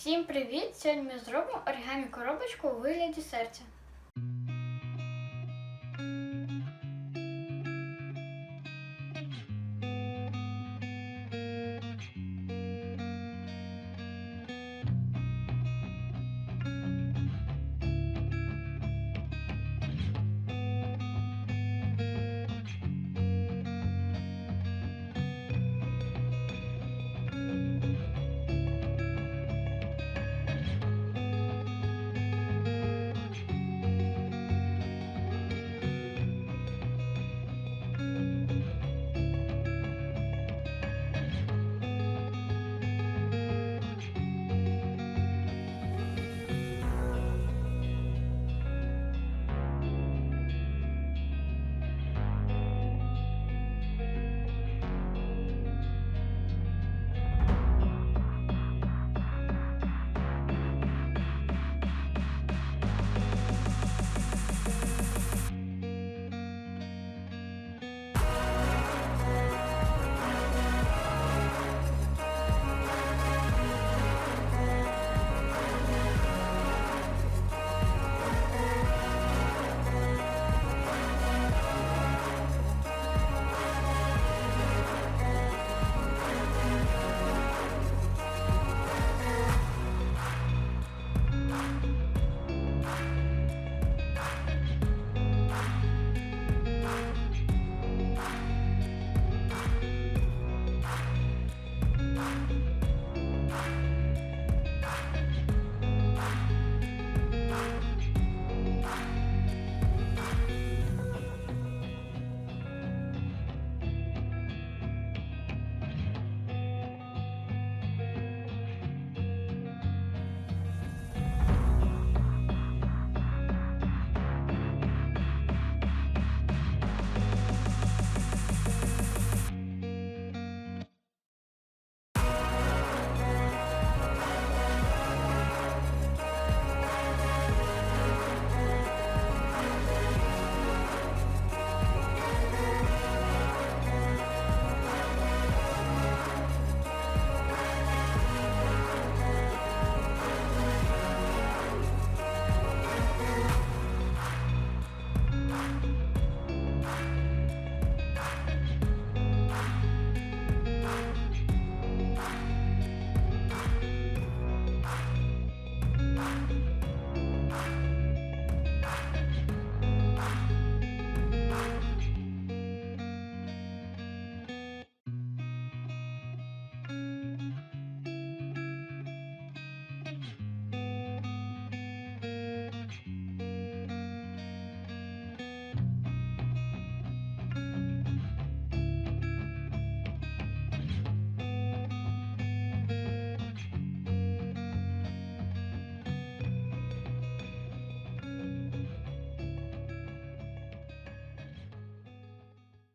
Всім привіт! Сьогодні ми зробимо оригамі коробочку у вигляді серця.